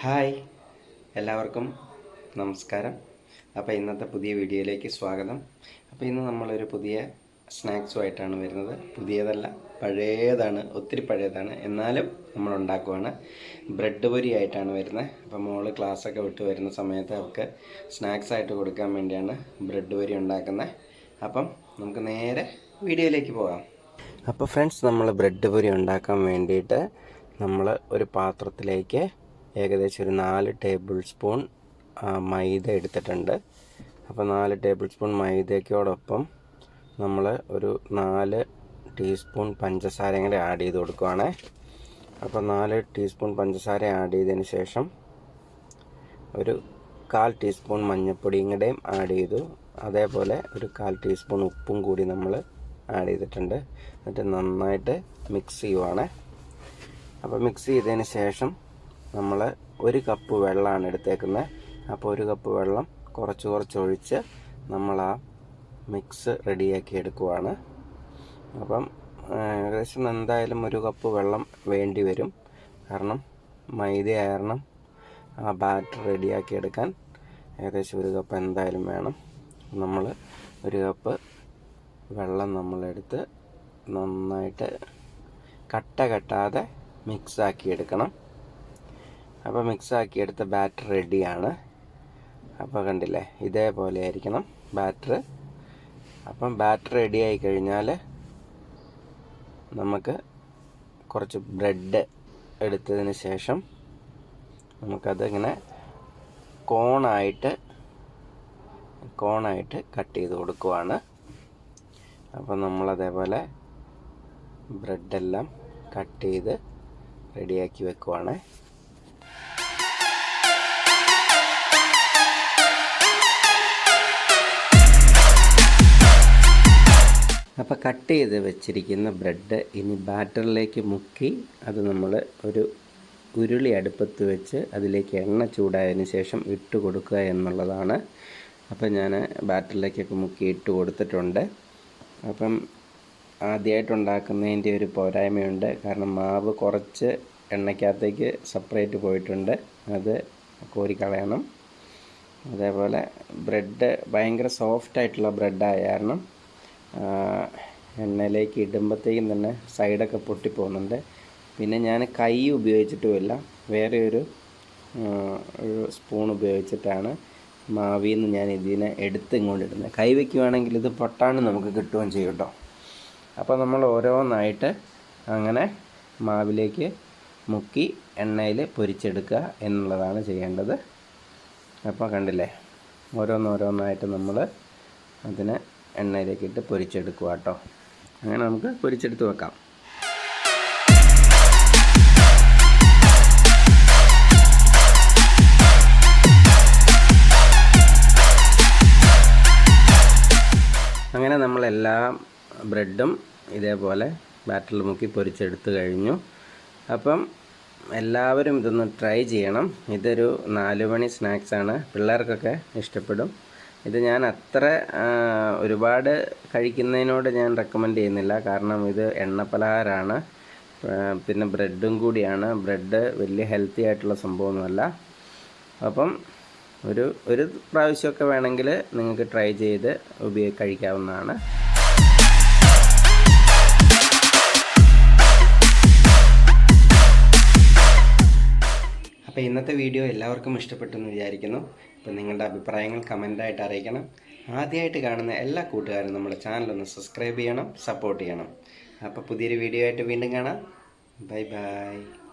Hi. എല്ലാവർക്കും നമസ്കാരം. അപ്പോൾ ഇന്നത്തെ പുതിയ വീഡിയോയിലേക്ക് സ്വാഗതം. അപ്പോൾ ഇന്ന് നമ്മളൊരു പുതിയ സ്നാക്സുമായിട്ടാണ് വരുന്നത്. പുതിയതല്ല പഴയതാണ് ഒത്തിരി പഴയതാണ്. എന്നാലും നമ്മൾ ഉണ്ടാക്കുവാണ്. ബ്രെഡ് പൊരി ആയിട്ടാണ് വരുന്നത്. അപ്പോൾ മോൾ ക്ലാസ്സൊക്കെ വിട്ട് വരുന്ന സമയത്ത് അവർക്ക് സ്നാക്സ് ആയിട്ട് കൊടുക്കാൻ വേണ്ടിയാണ് ബ്രെഡ് പൊരി ഉണ്ടാക്കുന്നത്. അപ്പം നമുക്ക് നേരെ വീഡിയോയിലേക്ക് പോകാം. അപ്പോൾ ഫ്രണ്ട്സ് നമ്മൾ ബ്രെഡ് പൊരി ഉണ്ടാക്കാൻ വേണ്ടിയിട്ട് നമ്മൾ ഒരു പാത്രത്തിലേക്ക് ഏകദേശം ഒരു നാല് ടേബിൾ സ്പൂൺ മൈദ എടുത്തിട്ടുണ്ട്. അപ്പോൾ നാല് ടേബിൾ സ്പൂൺ മൈദയ്ക്കോടൊപ്പം നമ്മൾ ഒരു നാല് ടീസ്പൂൺ പഞ്ചസാരയും കൂടെ ആഡ് ചെയ്ത് കൊടുക്കുവാണേ. അപ്പോൾ നാല് ടീസ്പൂൺ പഞ്ചസാര ആഡ് ചെയ്തതിന് ശേഷം ഒരു കാൽ ടീസ്പൂൺ മഞ്ഞൾപ്പൊടിയും കൂടെയും ആഡ് ചെയ്തു. അതേപോലെ ഒരു കാൽ ടീസ്പൂൺ ഉപ്പും കൂടി നമ്മൾ ആഡ് ചെയ്തിട്ടുണ്ട്. എന്നിട്ട് നന്നായിട്ട് മിക്സ് ചെയ്യുവാണ്. അപ്പോൾ മിക്സ് ചെയ്തതിന് ശേഷം നമ്മൾ ഒരു കപ്പ് വെള്ളമാണ് എടുത്തേക്കുന്നത് അപ്പോൾ ഒരു കപ്പ് വെള്ളം കുറച്ച് കുറച്ച് ഒഴിച്ച് നമ്മൾ ആ മിക്സ് റെഡിയാക്കി എടുക്കുവാണ്. അപ്പം ഏകദേശം എന്തായാലും ഒരു കപ്പ് വെള്ളം വേണ്ടി വരും. കാരണം മൈദ കാരണം ആ ബാറ്റർ റെഡിയാക്കി എടുക്കാൻ ഏകദേശം ഒരു കപ്പ് എന്തായാലും വേണം. നമ്മൾ ഒരു കപ്പ് വെള്ളം നമ്മളെടുത്ത് നന്നായിട്ട് കട്ട കെട്ടാതെ മിക്സാക്കി എടുക്കണം. അപ്പോൾ മിക്സാക്കി എടുത്ത ബാറ്റർ റെഡിയാണ്. അപ്പോൾ കണ്ടില്ലേ ഇതേപോലെ ആയിരിക്കണം ബാറ്റർ. അപ്പം ബാറ്റർ റെഡിയായി കഴിഞ്ഞാൽ നമുക്ക് കുറച്ച് ബ്രെഡ് എടുത്തതിന് ശേഷം നമുക്കത് ഇങ്ങനെ കോണായിട്ട് കോണായിട്ട് കട്ട് ചെയ്ത് കൊടുക്കുവാണ്. അപ്പം നമ്മളതേപോലെ ബ്രെഡെല്ലാം കട്ട് ചെയ്ത് റെഡിയാക്കി വെക്കുവാണ്. അപ്പോൾ കട്ട് ചെയ്ത് വെച്ചിരിക്കുന്ന ബ്രെഡ് ഇനി ബാറ്ററിലേക്ക് മുക്കി അത് നമ്മൾ ഒരു ഉരുളി അടുപ്പത്ത് വെച്ച് അതിലേക്ക് എണ്ണ ചൂടായതിന് ശേഷം ഇട്ട് കൊടുക്കുക എന്നുള്ളതാണ്. അപ്പം ഞാൻ ബാറ്ററിലേക്കൊക്കെ മുക്കി ഇട്ട് കൊടുത്തിട്ടുണ്ട്. അപ്പം ആദ്യമായിട്ടുണ്ടാക്കുന്നതിന്റെ ഒരു പോരായ്മയുണ്ട്. കാരണം മാവ് കുറച്ച് എണ്ണയ്ക്കകത്തേക്ക് സെപ്പറേറ്റ് പോയിട്ടുണ്ട്. അത് കോരിക്കളയണം. അതേപോലെ ബ്രെഡ് ഭയങ്കര സോഫ്റ്റ് ആയിട്ടുള്ള ബ്രെഡായ കാരണം എണ്ണയിലേക്ക് ഇടുമ്പോഴത്തേക്കും തന്നെ സൈഡൊക്കെ പൊട്ടിപ്പോകുന്നുണ്ട്. പിന്നെ ഞാൻ കൈ ഉപയോഗിച്ചിട്ടുമില്ല. വേറെ ഒരു സ്പൂൺ ഉപയോഗിച്ചിട്ടാണ് മാവിൽ നിന്ന് ഞാൻ ഇതിനെ എടുത്ത് ഇങ്ങോട്ട് ഇടുന്നത്. കൈ വയ്ക്കുവാണെങ്കിൽ ഇത് പൊട്ടാണ് നമുക്ക് കിട്ടുകയും ചെയ്യും കേട്ടോ. അപ്പോൾ നമ്മൾ ഓരോന്നായിട്ട് അങ്ങനെ മാവിലേക്ക് മുക്കി എണ്ണയിൽ പൊരിച്ചെടുക്കുക എന്നുള്ളതാണ് ചെയ്യേണ്ടത്. അപ്പോൾ കണ്ടില്ലേ? ഓരോന്നോരോന്നായിട്ട് നമ്മൾ അതിനെ എണ്ണയിലേക്ക് ഇട്ട് പൊരിച്ചെടുക്കുക കേട്ടോ അങ്ങനെ നമുക്ക് പൊരിച്ചെടുത്ത് വെക്കാം. അങ്ങനെ നമ്മളെല്ലാ ബ്രെഡും ഇതേപോലെ ബാറ്ററിൽ മുക്കി പൊരിച്ചെടുത്ത് കഴിഞ്ഞു. അപ്പം എല്ലാവരും ഇതൊന്ന് ട്രൈ ചെയ്യണം. ഇതൊരു നാല് മണി സ്നാക്സാണ്. പിള്ളേർക്കൊക്കെ ഇഷ്ടപ്പെടും. ഇത് ഞാൻ അത്ര ഒരുപാട് കഴിക്കുന്നതിനോട് ഞാൻ റെക്കമെൻഡ് ചെയ്യുന്നില്ല. കാരണം ഇത് എണ്ണ പലഹാരമാണ് പിന്നെ ബ്രെഡും കൂടിയാണ്. ബ്രെഡ് വലിയ ഹെൽത്തി ആയിട്ടുള്ള സംഭവമൊന്നുമല്ല. അപ്പം ഒരു ഒരു പ്രാവശ്യമൊക്കെ വേണമെങ്കിൽ നിങ്ങൾക്ക് ട്രൈ ചെയ്ത് ഉപയോഗ കഴിക്കാവുന്നതാണ്. അപ്പോൾ ഇന്നത്തെ വീഡിയോ എല്ലാവർക്കും ഇഷ്ടപ്പെട്ടെന്ന് വിചാരിക്കുന്നു. അപ്പോൾ നിങ്ങളുടെ അഭിപ്രായങ്ങൾ കമന്റായിട്ട് അറിയിക്കണം. ആദ്യമായിട്ട് കാണുന്ന എല്ലാ കൂട്ടുകാരും നമ്മുടെ ചാനലൊന്ന് സബ്സ്ക്രൈബ് ചെയ്യണം സപ്പോർട്ട് ചെയ്യണം. അപ്പോൾ പുതിയൊരു വീഡിയോ ആയിട്ട് വീണ്ടും കാണാം. Bye bye.